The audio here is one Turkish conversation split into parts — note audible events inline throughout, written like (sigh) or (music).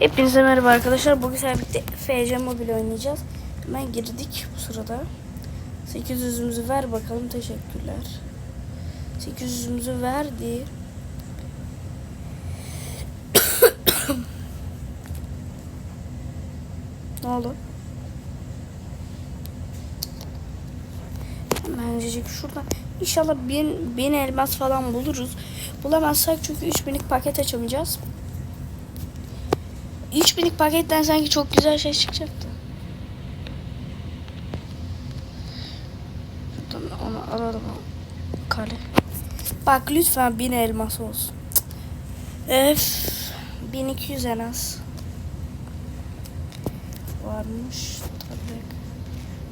Hepinize merhaba arkadaşlar. Bugün sizlerle birlikte FC Mobile oynayacağız. Hemen girdik bu sırada. 800'ümüzü ver bakalım. Teşekkürler. 800'ümüzü verdi. (coughs) ne oldu? Hemencecik şuradan. İnşallah bin, bin elmas falan buluruz. Bulamazsak çünkü 3000'lik paket açamayacağız. 3000'lik paketten sanki çok güzel şey çıkacaktı. Şuradan onu alalım. Kale. Bak lütfen 1000 elmas olsun. Öf. 1200 en az. Varmış. Tabii.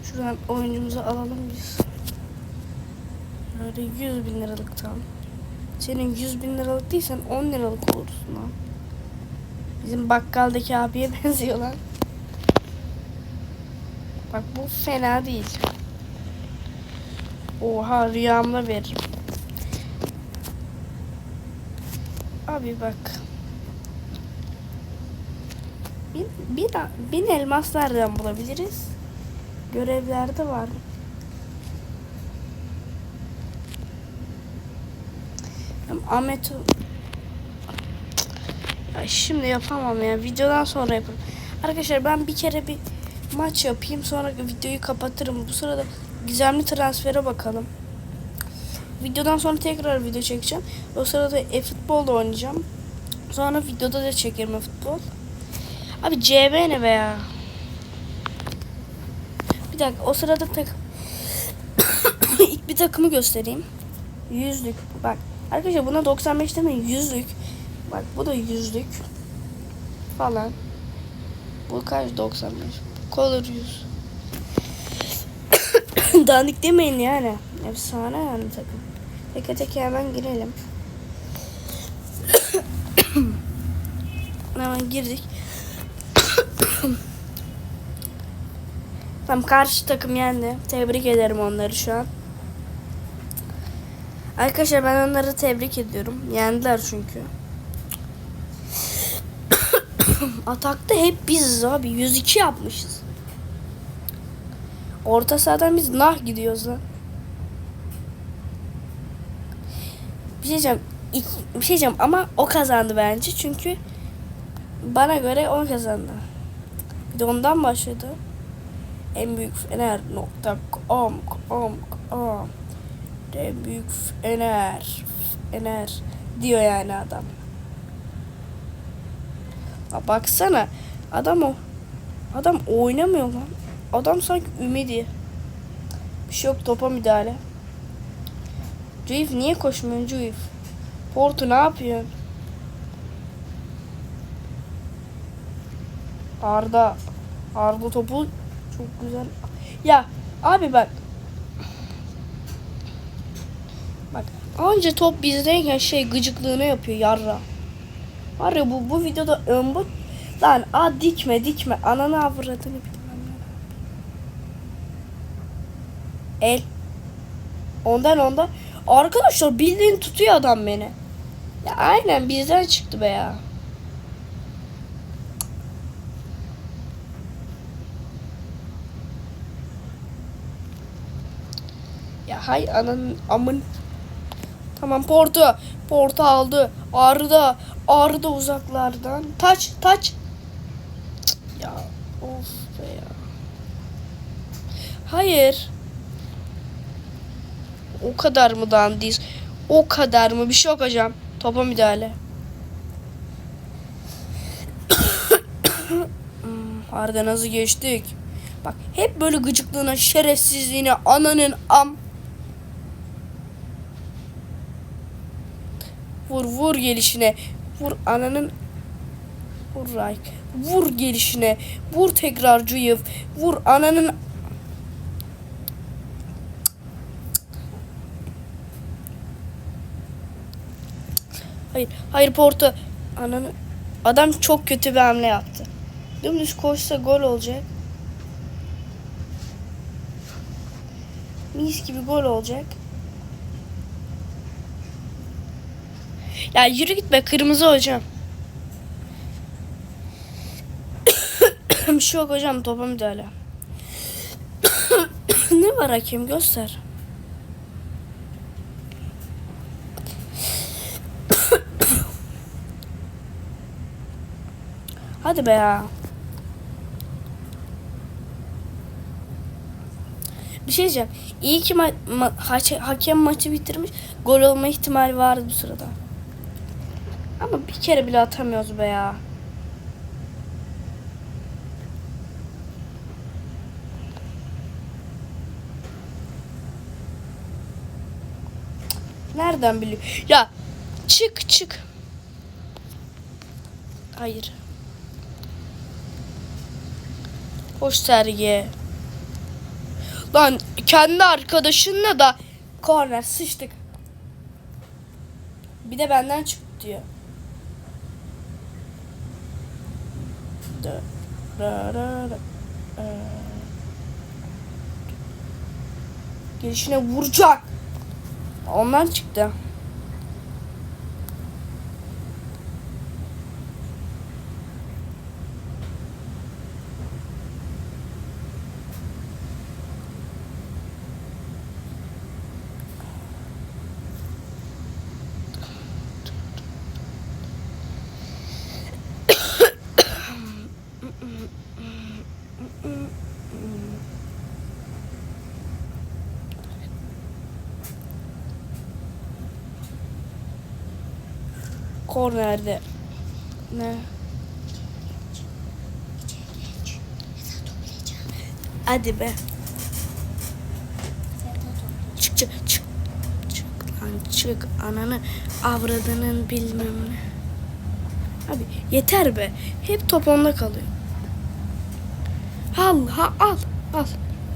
Şuradan oyuncumuzu alalım biz. Böyle 100 bin liralık tam. Senin 100 bin liralık değilsen 10 liralık olursun lan. Bizim bakkaldaki abiye (laughs) benziyor lan. Bak bu fena değil. Oha rüyamda veririm. Abi bak. Bin, bin, bin elmas nereden bulabiliriz? Görevlerde var. Ahmet şimdi yapamam ya. Videodan sonra yaparım. Arkadaşlar ben bir kere bir maç yapayım. Sonra videoyu kapatırım. Bu sırada gizemli transfere bakalım. Videodan sonra tekrar video çekeceğim. O sırada e-futbol da oynayacağım. Sonra videoda da çekerim e-futbol. Abi CB ne be ya? Bir dakika o sırada tak (coughs) ilk bir takımı göstereyim. Yüzlük. Bak arkadaşlar buna 95 demeyin. Yüzlük. Bak bu da yüzlük. Falan. Bu kaç 95. Color 100. Dandik demeyin yani. Efsane yani takım. Teke teke hemen girelim. (coughs) hemen girdik. (coughs) Tam karşı takım yendi. Tebrik ederim onları şu an. Arkadaşlar ben onları tebrik ediyorum. Yendiler çünkü. Atakta hep biziz abi. 102 yapmışız. Orta sahadan biz nah gidiyoruz lan. Bir şey diyeceğim. Bir şey diyeceğim ama o kazandı bence. Çünkü bana göre o kazandı. Bir de ondan başladı. En büyük fener nokta com com com en büyük fener fener diyor yani adam. Ha, baksana adam o adam oynamıyor lan. Adam sanki ümidi. Bir şey yok topa müdahale. Cuif niye koşmuyorsun Cuif? Porto ne yapıyorsun? Arda. Arda topu çok güzel. Ya abi bak. Bak önce top bizdeyken şey gıcıklığını yapıyor yarra. Var ya bu, bu videoda ömbut. Lan a dikme dikme. Ananı avradını bilmem. El. Ondan ondan. Arkadaşlar bildiğin tutuyor adam beni. Ya aynen bizden çıktı be ya. Ya hay ananın amın. Tamam Porto. Porto aldı. Arda. Arda uzaklardan. Taç taç. Ya of be ya. Hayır. O kadar mı dandiyiz? O kadar mı? Bir şey yok hocam. Topa müdahale. Hmm, Arda nasıl geçtik? Bak hep böyle gıcıklığına, şerefsizliğine, ananın am. Vur vur gelişine. Vur ananın. Vur Rayk. Vur gelişine. Vur tekrar Cuyuf. Vur ananın. Hayır. Hayır Porto. Ananı. Adam çok kötü bir hamle yaptı. Dümdüz koşsa gol olacak. Mis gibi gol olacak. Ya yürü git be kırmızı hocam. (coughs) bir şey yok hocam topa müdahale. (coughs) ne var hakem göster. (coughs) Hadi be ya. Bir şey diyeceğim. İyi ki ma- ma- hace- hakem maçı bitirmiş. Gol olma ihtimali vardı bu sırada. Ama bir kere bile atamıyoruz be ya. Nereden biliyor? Ya çık çık. Hayır. Hoş sergi. Lan kendi arkadaşınla da korner sıçtık. Bir de benden çıktı diyor. Da- da- da- da- ee. Gelişine vuracak. Ondan çıktı. Kornerde. Ne? Hadi be. Çık çık çık. Çık lan çık. Ananı avradının bilmem ne. Abi yeter be. Hep top onda kalıyor. Al ha al al.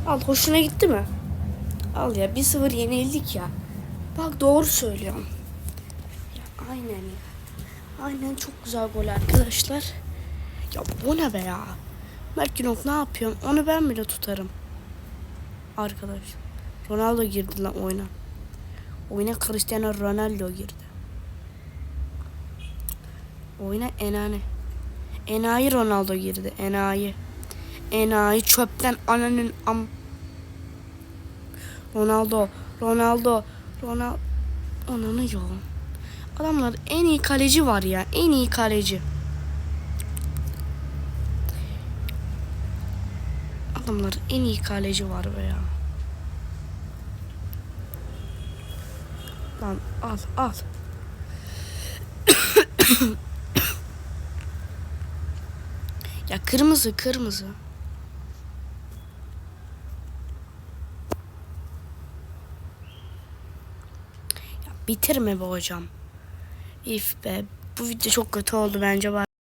Al hoşuna gitti mi? Al ya 1-0 yenildik ya. Bak doğru söylüyorum. Ya aynen ya. Aynen çok güzel gol arkadaşlar. Ya bu ne be ya? Mert Günok ne yapıyorsun? Onu ben bile tutarım. Arkadaş. Ronaldo girdi lan oyuna. Oyuna Cristiano Ronaldo girdi. Oyuna Enane. Enayi Ronaldo girdi. Enayi. Enayi çöpten ananın am. Ronaldo. Ronaldo. Ronaldo. Ananı ya. Adamlar en iyi kaleci var ya. En iyi kaleci. Adamlar en iyi kaleci var be ya. Lan al al. (coughs) ya kırmızı kırmızı. Bitirme be hocam. İf be. Bu video çok kötü oldu bence.